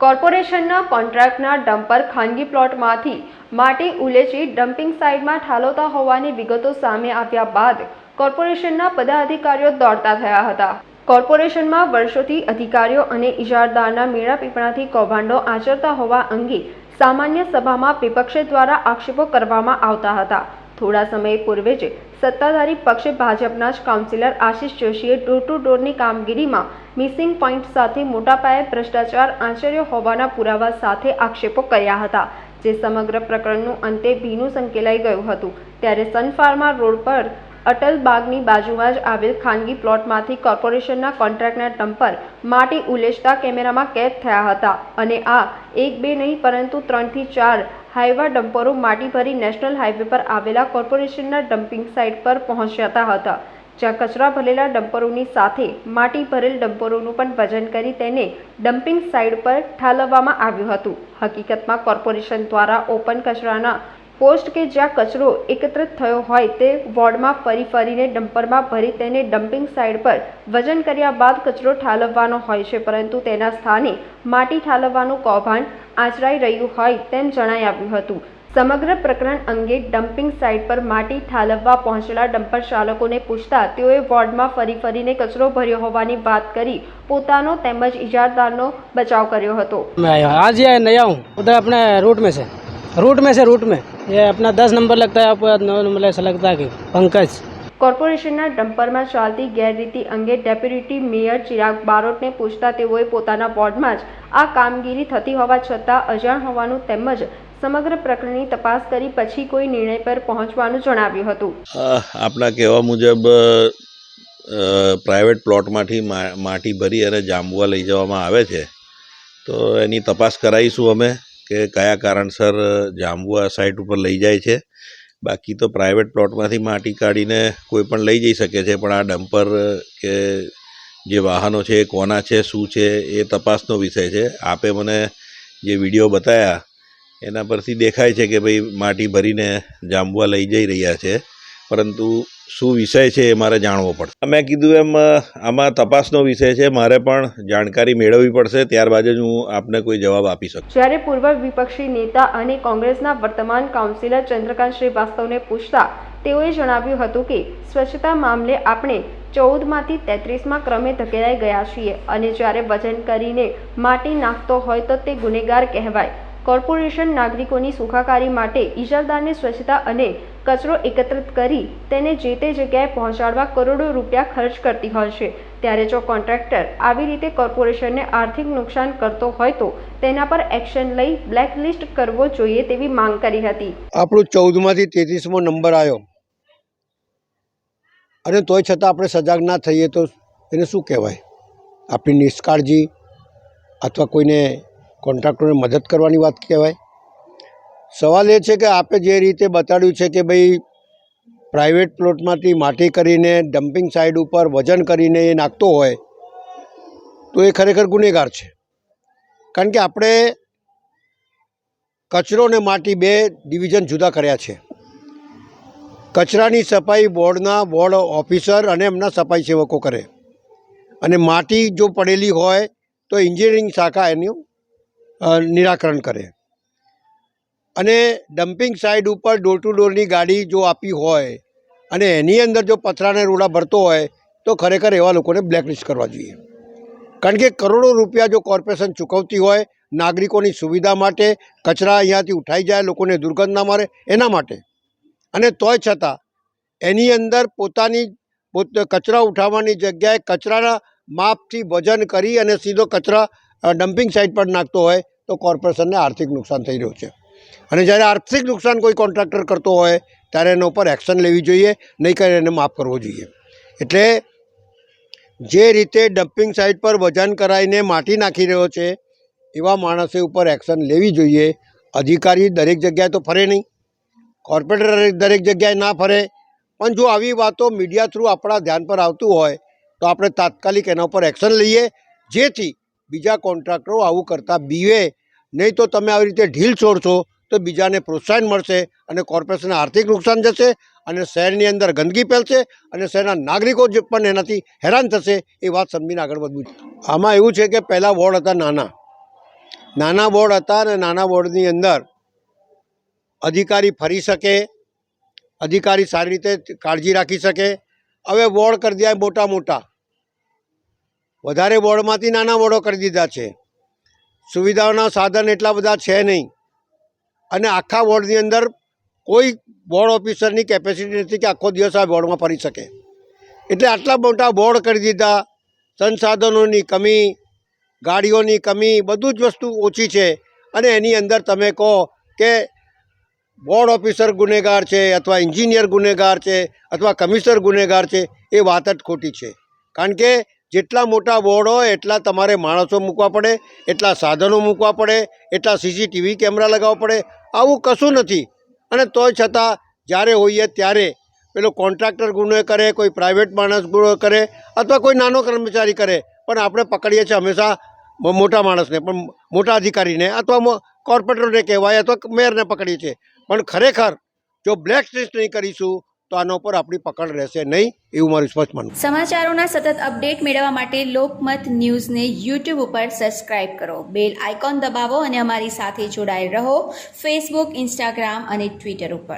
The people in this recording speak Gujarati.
કોર્પોરેશનના કોન્ટ્રાક્ટના ડમ્પર ખાનગી પ્લોટમાંથી માટી ઉલેચી ડમ્પિંગ સાઇટમાં ઠાલવતા હોવાની વિગતો સામે આવ્યા બાદ કોર્પોરેશનના પદાધિકારીઓ દોડતા થયા હતા. કોર્પોરેશનમાં વર્ષોથી અધિકારીઓ અને ઇજારદારના મેળા પીપણાથી કૌભાંડો આચરતા હોવા અંગે સામાન્ય સભામાં વિપક્ષ દ્વારા આક્ષેપો કરવામાં આવતા હતા. થોડા સમય પૂર્વે જ સત્તાધારી પક્ષે ભાજપના જ કાઉન્સિલર આશિષ જોશીએ ડોર ટુ ડોરની કામગીરીમાં મિસિંગ પોઈન્ટ સાથે મોટા પાયે ભ્રષ્ટાચાર આચર્યો હોવાના પુરાવા સાથે આક્ષેપો કર્યા હતા, જે સમગ્ર પ્રકરણનું અંતે ભીનું સંકેલાઈ ગયું હતું. ત્યારે સન ફાર્મા રોડ પર અટલ બાગની બાજુમાં જ આવેલ ખાનગી પ્લોટમાંથી કોર્પોરેશનના કોન્ટ્રાક્ટના ડમ્પર માટી ઉલેચતા કેમેરામાં કેદ થયા હતા અને આ એક બે નહીં પરંતુ ત્રણથી ચાર હાઈવા ડમ્પરો માટી ભરી નેશનલ હાઈવે પર આવેલા કોર્પોરેશનના ડમ્પિંગ સાઇટ પર પહોંચ્યા હતા. જ્યાં કચરા ભરેલા ડમ્પરોની સાથે માટી ભરેલ ડમ્પરોનું પણ વજન કરી તેને ડમ્પિંગ સાઇટ પર ઠાલવવામાં આવ્યું હતું. હકીકતમાં કોર્પોરેશન દ્વારા ઓપન કચરાના પોસ્ટ કે જ્યાં કચરો એકત્રિત થયો હોય તે વોર્ડમાં ફરી ફરીને ડમ્પરમાં ભરી તેને ડમ્પિંગ સાઇટ પર વજન કર્યા બાદ કચરો ઠાલવવાનો હોય છે પરંતુ તેના સ્થાને માટી ઠાલવવાનું કૌભાંડ આચરાઈ રહ્યું હોય તેમ જણાઈ આવ્યું હતું સમગ્ર પ્રકરણ અંગે ડમ્પિંગ સાઇટ પર માટી ઠાલવવા પહોંચેલા ડમ્પર ચાલકોને પૂછતા તેઓએ વોર્ડમાં ફરી ફરીને કચરો ભર્યો હોવાની વાત કરી પોતાનો તેમજ ઇજારદારનો બચાવ કર્યો હતો मैं आया हूँ। आज ये नया हूँ उधर अपने रूट में से रूट में से रूट में ये अपना दस नंबर लगता है आपको नौ नंबर ऐसा लगता है कि पंकज કોર્પોરેશનના ડમ્પરમાં ચાલતી ગેરરીતિ અંગે ડેપ્યુટી મેયર ચિરાગ બારોટને પૂછતા તેઓએ પોતાના વોર્ડમાં જ આ કામગીરી થતી હોવા છતાં અજાણ હોવાનું તેમજ સમગ્ર પ્રકરણની તપાસ કરી પછી કોઈ નિર્ણય પર પહોંચવાનું જણાવ્યું હતું અ, આપના કહેવા મુજબ પ્રાઇવેટ પ્લોટમાંથી મા- માટી ભરી અને જાંબુઆ લઈ જવામાં આવે છે તો એની તપાસ કરાવીશું અમે કે કયા કારણસર જાંબુઆ સાઇટ ઉપર લઈ જાય છે. બાકી તો પ્રાઇવેટ પ્લોટમાંથી માટી કાઢીને કોઈ પણ લઈ જઈ શકે છે, પણ આ ડમ્પર કે જે વાહનો છે એ કોના છે, શું છે, એ તપાસનો વિષય છે. આપે મને જે વીડિયો બતાવ્યા એના પરથી દેખાય છે કે ભાઈ માટી ભરીને જાંબુઆ લઈ જઈ રહ્યા છે. પરંતુ શું વિષય છે એ મારે જાણવો પડશે. મેં કીધું એમ, આમાં તપાસનો વિષય છે, મારે પણ જાણકારી મેળવવી પડશે, ત્યારબાદ જ હું આપને કોઈ જવાબ આપી શકું. જ્યારે પૂર્વ વિપક્ષી નેતા અને કોંગ્રેસના વર્તમાન કાઉન્સિલર ચંદ્રકાંત શ્રીવાસ્તવને પૂછતા, તેઓએ જણાવ્યું હતું કે, સ્વચ્છતા મામલે આપણે ચૌદમાંથી તેત્રીસમાં ક્રમે ધકેલાઈ ગયા છીએ અને જ્યારે વજન કરીને માટી નાખતો હોય તો તે ગુનેગાર કહેવાય. કોર્પોરેશન નાગરિકોની સુખાકારી માટે ઇજારદારની સ્વચ્છતા અને કચરો એકત્રિત કરી તેને જે તે જગ્યાએ પહોંચાડવા કરોડો રૂપિયા ખર્ચ કરતી હોય છે. ત્યારે જો કોન્ટ્રાક્ટર આવી રીતે કોર્પોરેશનને આર્થિક નુકસાન કરતો હોય તો તેના પર એક્શન લઈ બ્લેકલિસ્ટ કરવો જોઈએ તેવી માંગ કરી હતી. આપણું ચૌદમાંથી તેત્રીસમો નંબર આવ્યો. અને તોય છતાં આપણે સજાગ ના થઈએ તો એને શું કહેવાય? આપણી નિષ્કાળજી અથવા કોઈને કોન્ટ્રાક્ટરને મદદ કરવાની વાત કહેવાય. સવાલ એ છે કે આપે જે રીતે બતાડ્યું છે કે ભાઈ પ્રાઇવેટ પ્લોટમાંથી માટી કરીને ડમ્પિંગ સાઇડ ઉપર વજન કરીને એ નાખતો હોય, તો એ ખરેખર ગુનેગાર છે. કારણ કે આપણે કચરો ને માટી બે ડિવિઝન જુદા કર્યા છે. કચરાની સફાઈ બોર્ડના બોર્ડ ઓફિસર અને એમના સફાઈ સેવકો કરે. અને માટી જો પડેલી હોય તો એન્જિનિયરિંગ શાખા એનું નિરાકરણ કરે. અને ડમ્પિંગ સાઇડ ઉપર ડોર ટુ ડોરની ગાડી જો આપી હોય અને એની અંદર જો પથરાને રોડા ભરતો હોય તો ખરેખર એવા લોકોને બ્લેકલિસ્ટ કરવા જોઈએ. કારણ કે કરોડો રૂપિયા જો કોર્પોરેશન ચૂકવતી હોય, નાગરિકોની સુવિધા માટે, કચરા અહીંયાથી ઉઠાઈ જાય, લોકોને દુર્ગંધ ના મારે, એના માટે. અને તોય છતાં, એની અંદર પોતાની પોત, કચરા ઉઠાવવાની જગ્યાએ કચરાના માપથી વજન કરી અને સીધો કચરા ડમ્પિંગ સાઇટ પર નાખતો હોય તો કોર્પોરેશનને આર્થિક નુકસાન થઈ રહ્યું છે. અને જ્યારે આર્થિક નુકસાન કોઈ કોન્ટ્રાક્ટર કરતો હોય, ત્યારે એના ઉપર એક્શન લેવી જોઈએ, નહીં કરી એને માફ કરવો જોઈએ. એટલે જે રીતે ડમ્પિંગ સાઇટ પર વજન કરાવીને માટી નાખી રહ્યો છે, એવા માણસે ઉપર એક્શન લેવી જોઈએ. અધિકારી દરેક જગ્યાએ તો ફરે નહીં. કોર્પોરેટર દરેક જગ્યાએ ના ફરે. પણ જો આવી વાતો મીડિયા થ્રુ આપણા ધ્યાન પર આવતું હોય, તો આપણે તાત્કાલિક એના ઉપર એક્શન લઈએ. જેથી બીજા કોન્ટ્રાક્ટરો આવું કરતા બીવે. નહીં તો તમે આવી રીતે ઢીલ છોડશો તો બીજાને પ્રોત્સાહન મળશે અને કોર્પોરેશનને આર્થિક નુકસાન જશે અને શહેરની અંદર ગંદકી ફેલશે અને શહેરના નાગરિકો જે પણ એનાથી હેરાન થશે એ વાત સમજીને આગળ વધવું આમાં એવું છે કે પહેલાં વોર્ડ હતા નાના. નાના બોર્ડ હતા અને નાના બોર્ડની અંદર અધિકારી ફરી શકે, અધિકારી સારી રીતે કાળજી રાખી શકે. હવે વોર્ડ કરી દે મોટા મોટા વધારે બોર્ડમાંથી નાના બોર્ડો કરી દીધા છે. સુવિધાઓના સાધન એટલા બધા છે નહીં. અને આખા બોર્ડની અંદર કોઈ બોર્ડ ઓફિસરની કેપેસિટી નથી કે આખો દિવસ આ બોર્ડમાં ફરી શકે. એટલે આટલા મોટા બોર્ડ કરી દીધા, સંસાધનોની કમી, ગાડીઓની કમી, બધું જ વસ્તુ ઓછી છે. અને એની અંદર તમે કહો કે બોર્ડ ઓફિસર ગુનેગાર છે અથવા એન્જિનિયર ગુનેગાર છે અથવા કમિશનર ગુનેગાર છે, એ વાત જ ખોટી છે. કારણ કે જેટલા મોટા બોર્ડ હોય, એટલા તમારે માણસો મૂકવા પડે, એટલા સાધનો મૂકવા પડે, એટલા સીસીટીવી કેમેરા લગાવવા પડે. આવું કશું નથી. અને તોય છતાં, જ્યારે હોઈએ ત્યારે પેલો કોન્ટ્રાક્ટર ગુનો કરે, કોઈ પ્રાઇવેટ માણસ ગુનો કરે, અથવા કોઈ નાનો કર્મચારી કરે, પણ આપણે પકડીએ છીએ હંમેશા મોટા માણસને, પણ મોટા અધિકારીને, અથવા કોર્પોરેટરને કહેવાય, અથવા મેયરને પકડીએ છીએ. પણ ખરેખર, જો બ્લેક લિસ્ટ નહીં કરીશું તો આના આપણી પકડ રહેશે નહીં, એવું મારું સ્પષ્ટ માનવું સમાચારોના સતત અપડેટ મેળવવા માટે લોકમત ન્યૂઝને યુટ્યુબ ઉપર સબસ્ક્રાઇબ કરો. બેલ આઇકોન દબાવો અને અમારી સાથે જોડાયેલ રહો. ફેસબુક ઇન્સ્ટાગ્રામ અને ટ્વિટર ઉપર.